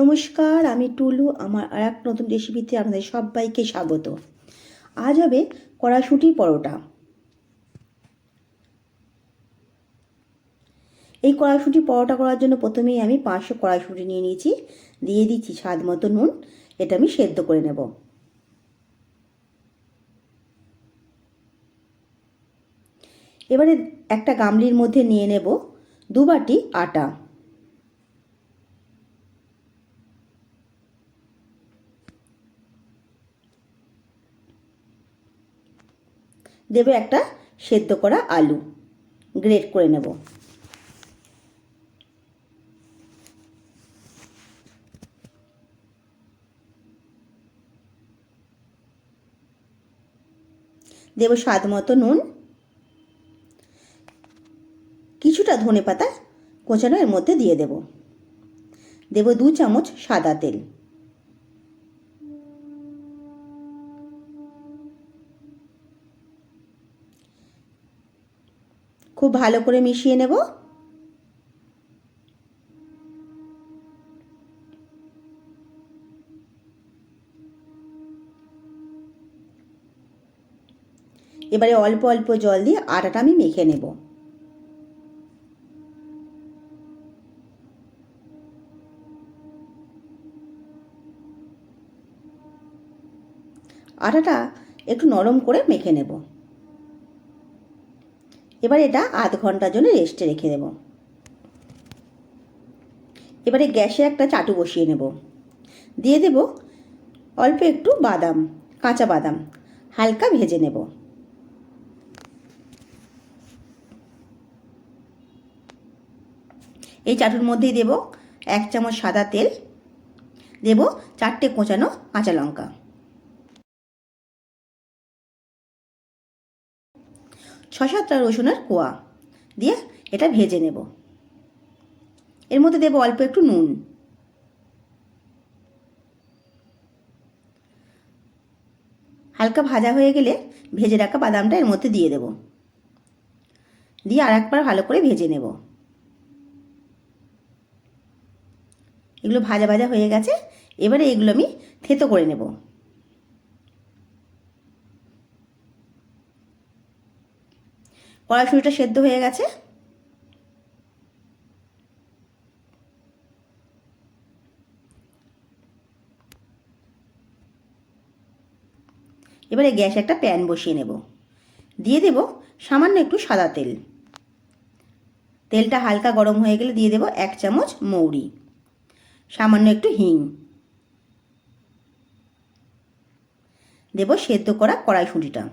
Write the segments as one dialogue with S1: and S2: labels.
S1: নমস্কার, আমি টুলু, আমার আর এক নতুন রেসিপিতে আপনাদের সবাইকে স্বাগত। আজ হবে কড়াশুঁটি পরোটা। এই কড়াইশুঁটি পরোটা করার জন্য প্রথমেই আমি পাঁচশো কড়াইশুঁটি নিয়ে নিয়েছি। দিয়ে দিচ্ছি স্বাদ মতো নুন, এটা আমি সেদ্ধ করে নেব। এবারে একটা গামলির মধ্যে নিয়ে নেব দু বাটি আটা। দেবে একটা সেদ্ধ করা আলু। গ্রেট করে নেব। দেব স্বাদ মতো নুন। কিছুটা ধনে পাতা কোচানো এর মধ্যে দিয়ে দেব। দেব দু চামচ সাদা তেল। খুব ভালো করে মিশিয়ে নেব। এবারে অল্প অল্প জল দিয়ে আটাটা আমি মেখে নেব। আটাটা একটু নরম করে মেখে নেব। এবার এটা আধ ঘণ্টার জন্য রেস্টে রেখে দেব। এবারে গ্যাসে একটা চাটু বসিয়ে নেব। দিয়ে দেব অল্প একটু বাদাম, কাঁচা বাদাম, হালকা ভেজে নেব। এই চাটুর মধ্যেই দেব এক চামচ সাদা তেল, দেব চারটে কোঁচানো কাঁচা লঙ্কা। ছ সাতটা রসুনের কোয়া। দিয়ে এটা ভেজে নেব। এর মধ্যে দেব অল্প একটু নুন। হালকা ভাজা হয়ে গেলে ভেজে রাখা বাদামটা এর মধ্যে দিয়ে দেব। দিয়ে আর একবার ভালো করে ভেজে নেব। এগুলো ভাজা ভাজা হয়ে গেছে। এবারে এগুলো আমি থেতো করে নেব। কড়াইশুঁড়িটা সেদ্ধ হয়ে গেছে। এবারে গ্যাসে একটা প্যান বসিয়ে নেব। দিয়ে দেব সামান্য একটু সাদা তেল। তেলটা হালকা গরম হয়ে গেলে দিয়ে দেব এক চামচ মৌরি। সামান্য একটু হিং। দেব সেদ্ধ করা কড়াইশুঁটিটা।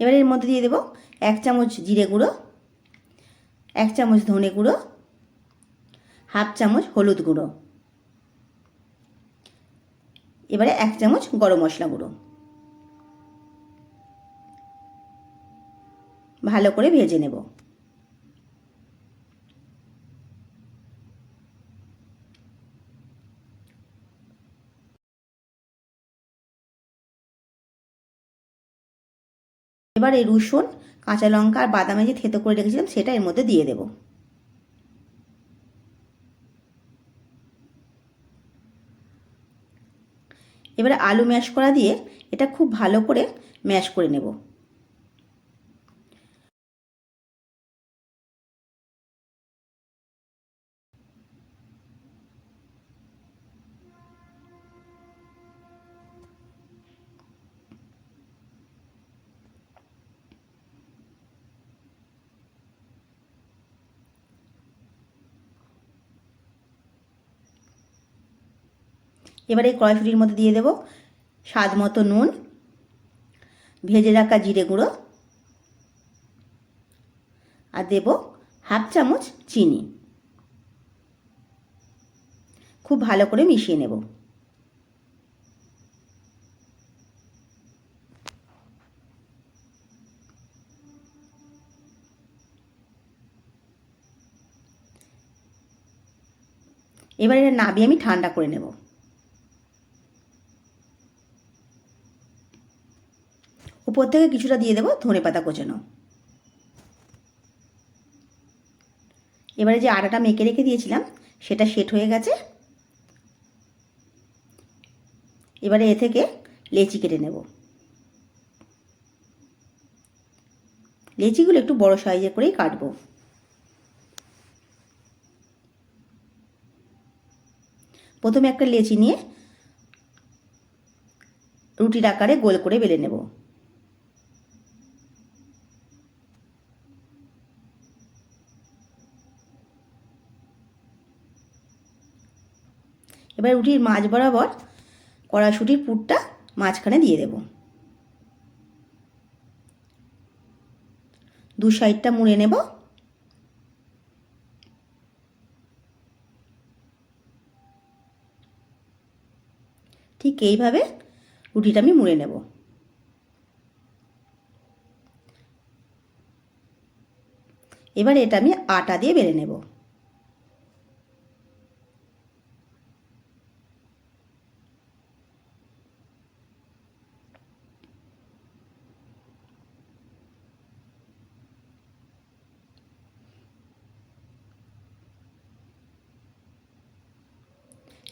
S1: এবার এর মধ্যে দিয়ে দেবো এক চামচ জিরে গুঁড়ো, এক চামচ ধনে গুঁড়ো, হাফ চামচ হলুদ গুঁড়ো। এবারে এক চামচ গরম মশলা গুঁড়ো। ভালো করে ভেজে নেব। এবার এই রসুন, কাঁচা লঙ্কা আর বাদামে যে থেতো করে রেখেছিলাম সেটা এর মধ্যে দিয়ে দেব। এবারে আলু ম্যাশ করা দিয়ে এটা খুব ভালো করে ম্যাশ করে নেব। এবারে এই কড়াইশুটির মধ্যে দিয়ে দেব স্বাদ মতো নুন, ভেজে রাখা জিরে গুঁড়ো, আর দেব হাফ চামচ চিনি। খুব ভালো করে মিশিয়ে নেব। এবার এটা নাবিয়ে আমি ঠান্ডা করে নেব। উপর থেকে কিছুটা দিয়ে দেবো, ধনে পাতা কোচানো। এবারে যে আটাটা মেখে রেখে দিয়েছিলাম, সেটা সেট হয়ে গেছে। এবারে এ থেকে লেচি কেটে নেব। লেচিগুলো একটু বড় সাইজে করেই কাটবো। প্রথমে একটা লেচি নিয়ে রুটির আকারে গোল করে বেলে নেব। এবার রুটির মাঝ বরাবর কড়াশুটির পুরটা মাঝখানে দিয়ে দেব। দু সাইডটা মুড়ে নেব। ঠিক এইভাবে রুটিটা আমি মুড়ে নেব। এবার এটা আমি আটা দিয়ে বেলে নেব।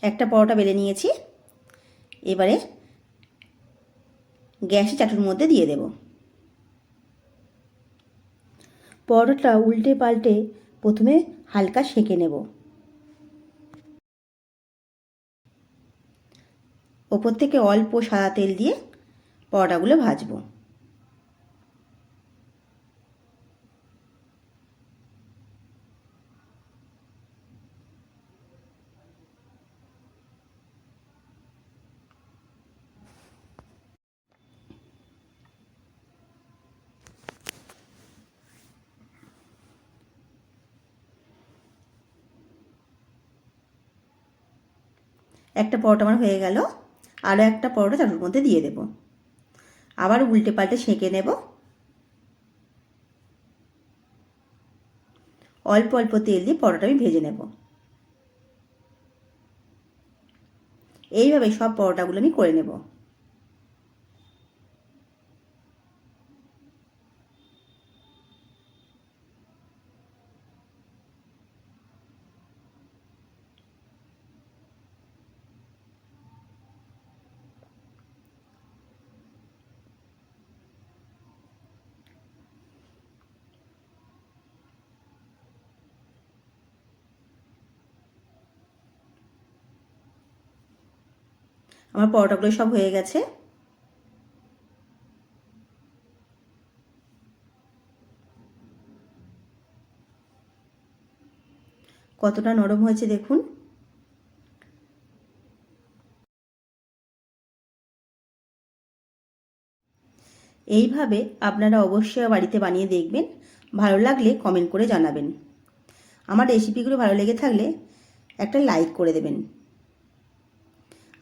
S1: একটা পরোটা বেলে নিয়েছি। এবারে গ্যাসে চাটুর মধ্যে দিয়ে দেব। পরোটাটা উল্টে পাল্টে প্রথমে হালকা সেঁকে নেব। ওপর থেকে অল্প সাদা তেল দিয়ে পরোটাগুলো ভাজবো। একটা পরোটা আমার হয়ে গেল আরও একটা পরোটা চাটুর মধ্যে দিয়ে দেব। আবার উল্টে পাল্টে সেঁকে নেব। অল্প অল্প তেল দিয়ে পরোটা আমি ভেজে নেব। এইভাবে সব পরোটাগুলো আমি করে নেব। আমার পরোটাগুলো সব হয়ে গেছে। কতটা নরম হয়েছে দেখুন। এইভাবে আপনারা অবশ্যই বাড়িতে বানিয়ে দেখবেন। ভালো লাগলে কমেন্ট করে জানাবেন। আমার রেসিপিগুলো ভালো লেগে থাকলে একটা লাইক করে দেবেন।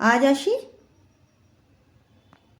S1: আজ আসি?